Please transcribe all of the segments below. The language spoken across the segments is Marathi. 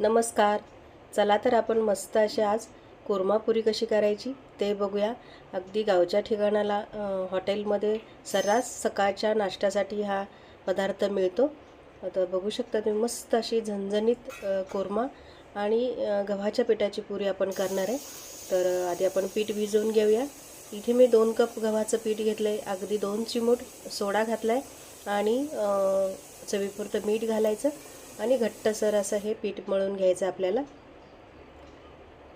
नमस्कार. चला तर आपण मस्त अशी आज कोरमापुरी कशी करायची ते बघूया. अगदी गावच्या ठिकाणाला हॉटेलमध्ये सर्रास सकाळच्या नाश्त्यासाठी हा पदार्थ मिळतो. आता बघू शकता तुम्ही मस्त अशी झणझणीत कोरमा आणि गव्हाच्या पिठाची पुरी आपण करणार आहे. तर आधी आपण पीठ भिजवून घेऊया. इथे मी दोन कप गव्हाचं पीठ घेतलं आहे अगदी दोन चिमूट सोडा घातला आहे आणि चवीपुरतं मीठ घालायचं. आणि घट्टसर असं हे पीठ मळून घ्यायचं आपल्याला.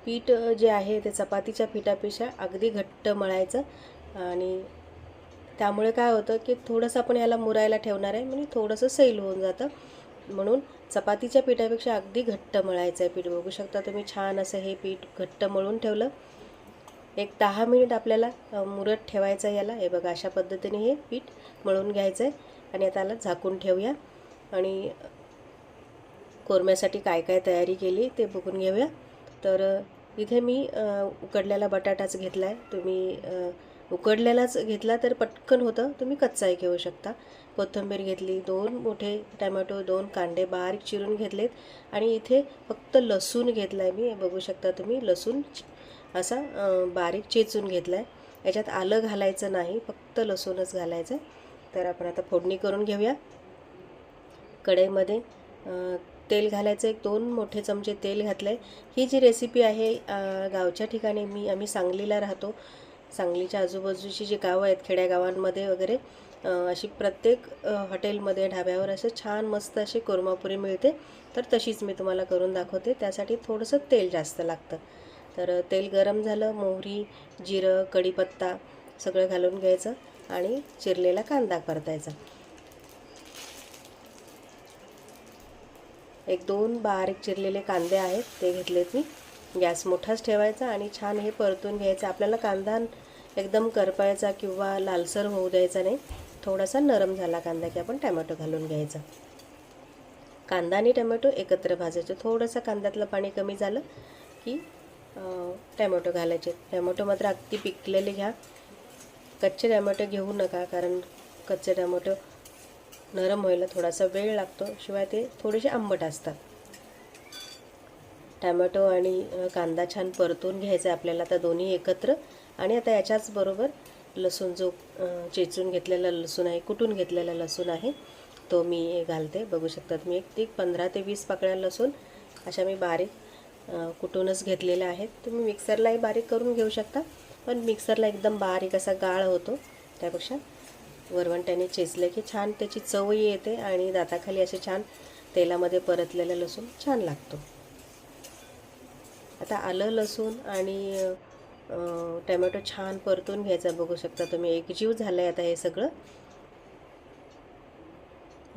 पीठ जे आहे ते चपातीच्या पिठापेक्षा अगदी घट्ट मळायचं. आणि त्यामुळे काय होतं की थोडंसं आपण याला मुरायला ठेवणार आहे म्हणजे थोडंसं सैल होऊन जातं. म्हणून चपातीच्या पिठापेक्षा अगदी घट्ट मळायचं आहे पीठ. बघू शकता तुम्ही छान असं हे पीठ घट्ट मळून ठेवलं. एक दहा मिनिट आपल्याला मुरत ठेवायचं आहे याला. हे बघा अशा पद्धतीने हे पीठ मळून घ्यायचं आहे. आणि आता याला झाकून ठेवूया. आणि कोरम्यासाठी काय काय तयारी केली ते बघून घेऊया. तर इथे मी उकडलेला बटाटाच घेतला आहे तुम्ही उकडलेलाच घेतला तर पटकन होतं. तुम्ही कच्चाही घेऊ शकता. कोथिंबीर घेतली दोन मोठे टमॅटो दोन कांदे बारीक चिरून घेतलेत. आणि इथे फक्त लसूण घेतला आहे मी. बघू शकता तुम्ही लसूण असा बारीक चेचून घेतला आहे याच्यात आलं घालायचं नाही फक्त लसूणच घालायचं आहे तर आपण आता फोडणी करून घेऊया. कढईमध्ये तेल घालायचं एक दोन मोठे चमचे तेल घातलं आहे ही जी रेसिपी आहे गावच्या ठिकाणी मी आम्ही सांगलीला राहतो. सांगलीच्या आजूबाजूची जी गावं आहेत खेड्यागावांमध्ये वगैरे अशी प्रत्येक हॉटेलमध्ये ढाब्यावर असं छान मस्त अशी कोरमापुरी मिळते. तर तशीच मी तुम्हाला करून दाखवते. त्यासाठी थोडंसं तेल जास्त लागतं. तर तेल गरम झालं मोहरी जिरं कढीपत्ता सगळं घालून घ्यायचं आणि चिरलेला कांदा परतायचा. एक दोन बारीक चिरलेले कांदे आहेत ते घेतलेत मी. गॅस मोठाच ठेवायचा आणि छान हे परतून घ्यायचं. आपल्याला कांदा एकदम करपायचा किंवा लालसर होऊ द्यायचा नाही. थोडासा नरम झाला कांदा की आपण टॅमॅटो घालून घ्यायचा. कांदा आणि टॅमॅटो एकत्र भाजायचे. थोडंसं कांद्यातलं पाणी कमी झालं की टॅमॅटो घालायचे. टॅमॅटो मात्र अगदी पिकलेले घ्या. कच्चे टॅमॅटो घेऊ नका कारण कच्चे टमॅटो नरम व्हायला थोडासा वेळ लागतो शिवाय ते थोडेसे आंबट असतात. टॅमॅटो आणि कांदा छान परतून घ्यायचा आहे आपल्याला आता दोन्ही एकत्र. आणि आता याच्याच बरोबर लसूण जो चेचून घेतलेला लसूण आहे कुटून घेतलेला लसूण आहे तो मी घालते. बघू शकता मी एक ती पंधरा ते वीस पाकळ्या लसूण अशा मी बारीक कुटूनच घेतलेल्या आहेत. तुम्ही मिक्सरलाही बारीक करून घेऊ शकता पण मिक्सरला एकदम बारीक असा गाळ होतो त्यापेक्षा वरवंट्याने चेचलं की छान त्याची चवही येते आणि दाताखाली असे छान तेलामध्ये परतलेलं लसूण छान लागतो. आता आलं लसूण आणि टमॅटो छान परतून घ्यायचा बघू शकता तुम्ही. एकजीव झालं आहे आता हे सगळं.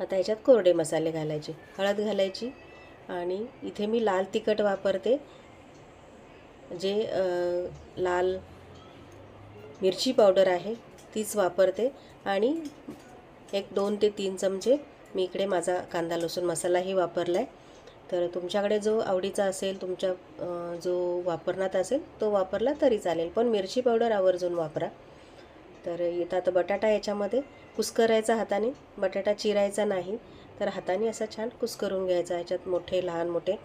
आता ह्याच्यात कोरडे मसाले घालायचे. हळद घालायची आणि इथे मी लाल तिखट वापरते. जे लाल मिरची पावडर आहे तीच वापरते आणि एक दोन ते तीन चमचे मी इकडे माझा कांदा लसूण मसालाही वापरला आहे तर तुमच्याकडे जो आवडीचा असेल तुमच्या जो वापरण्यात असेल तो वापरला तरी चालेल. पण मिरची पावडर आवर्जून वापरा. तर येतात आता बटाटा याच्यामध्ये. कुस्करायचा हाताने. बटाटा चिरायचा नाही. तर हाताने असा छान कुस्करून घ्यायचा. ह्याच्यात मोठे लहान मोठे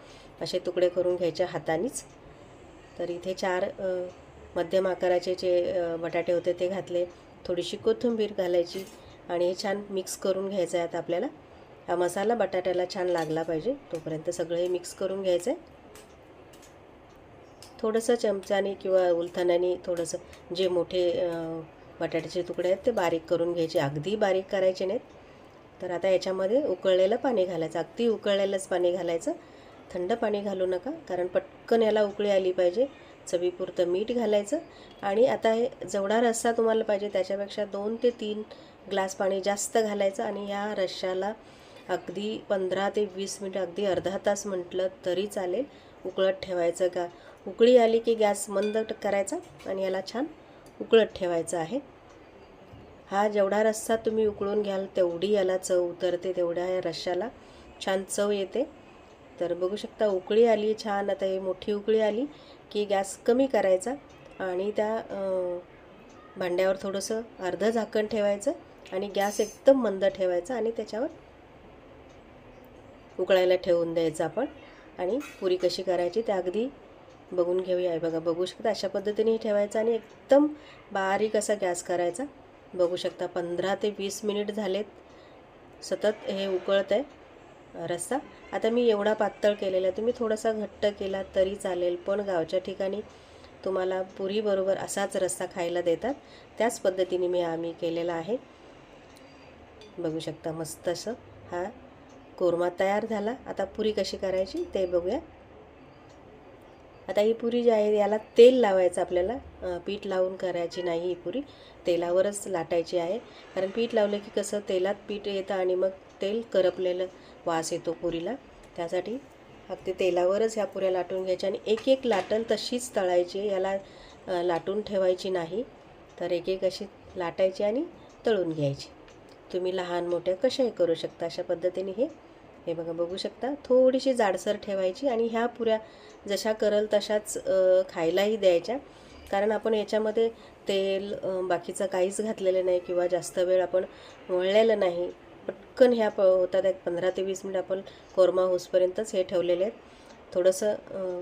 असे तुकडे करून घ्यायचे हातानेच. तर इथे चार मध्यम आकाराचे जे बटाटे होते ते घातले. थोडीशी कोथिंबीर घालायची आणि हे छान मिक्स करून घ्यायचं आहे आता आपल्याला. हा मसाला बटाट्याला छान लागला पाहिजे तोपर्यंत सगळं हे मिक्स करून घ्यायचं आहे थोडंसं चमच्याने किंवा उलथाण्याने थोडंसं जे मोठे बटाट्याचे तुकडे आहेत ते बारीक करून घ्यायचे. अगदी बारीक करायचे नाहीत. तर आता याच्यामध्ये उकळलेलं पाणी घालायचं. अगदी उकळलेलंच पाणी घालायचं. थंड पाणी घालू नका कारण पटकन याला उकळी आली पाहिजे. चवीपुरतं मीठ घालायचं. आणि आता हे जेवढा रस्सा तुम्हाला पाहिजे त्याच्यापेक्षा दोन ते तीन ग्लास पाणी जास्त घालायचं. आणि या रश्श्याला अगदी पंधरा ते वीस मिनटं अगदी अर्धा तास म्हटलं तरी चालेल. उकळत ठेवायचं का? उकळी आली की गॅस मंद करायचा आणि याला छान उकळत ठेवायचं आहे. हा जेवढा रस्सा तुम्ही उकळून घ्याल तेवढी याला चव उतरते तेवढ्या या रश्श्याला छान चव येते. तर बघू शकता उकळी आली छान आता ही मोठी उकळी आली की गॅस कमी करायचा आणि त्या भांड्यावर थोडंसं अर्धं झाकण ठेवायचं आणि गॅस एकदम मंद ठेवायचा आणि त्याच्यावर उकळायला ठेवून द्यायचं आपण आणि पुरी कशी करायची ते अगदी बघून घेऊया. बघा बघू शकता अशा पद्धतीने ठेवायचं आणि एकदम बारीक असा गॅस करायचा. बघू शकता पंधरा ते वीस मिनिट झालेत. सतत हे उकळत आहे रस्सा आता मी एवढा पातळ केलेला आहे. तुम्ही थोडासा घट्ट केला तरी चालेल पण गावच्या ठिकाणी तुम्हाला पुरीबरोबर असाच रस्सा खायला देतात. त्याच पद्धतीने मी आम्ही केलेला आहे. बघू शकता मस्त असं हा कोरमा तयार झाला. आता पुरी कशी करायची ते बघूया. आता ही पुरी जी आहे याला तेल लावायचं आपल्याला. पीठ लावून करायची नाही ही पुरी. तेलावरच लाटायची आहे. कारण पीठ लावलं की कसं तेलात पीठ येतं आणि मग तेल करपलेलं वास येतो पुरीला. त्यासाठी फक्त तेलावरच ह्या पुऱ्या लाटून घ्यायच्या आणि एक एक लाटण तशीच तळायची याला लाटून ठेवायची नाही. तर एक एक अशी लाटायची आणि तळून घ्यायची. तुम्ही लहान मोठ्या कशाही करू शकता अशा पद्धतीने हे हे बघा बघू शकता. थोडीशी जाडसर ठेवायची आणि ह्या पुऱ्या जशा करल तशाच खायलाही द्यायच्या. कारण आपण याच्यामध्ये तेल बाकीचं काहीच घातलेलं नाही किंवा जास्त वेळ आपण वळलेलं नाही. पटकन ह्या प होतात. एक पंधरा ते वीस मिनिट आपण कोरमा होसपर्यंतच हे ठेवलेले आहेत. थोडंसं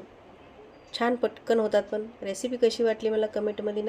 छान पटकन होतात पण. रेसिपी कशी वाटली मला कमेंटमध्ये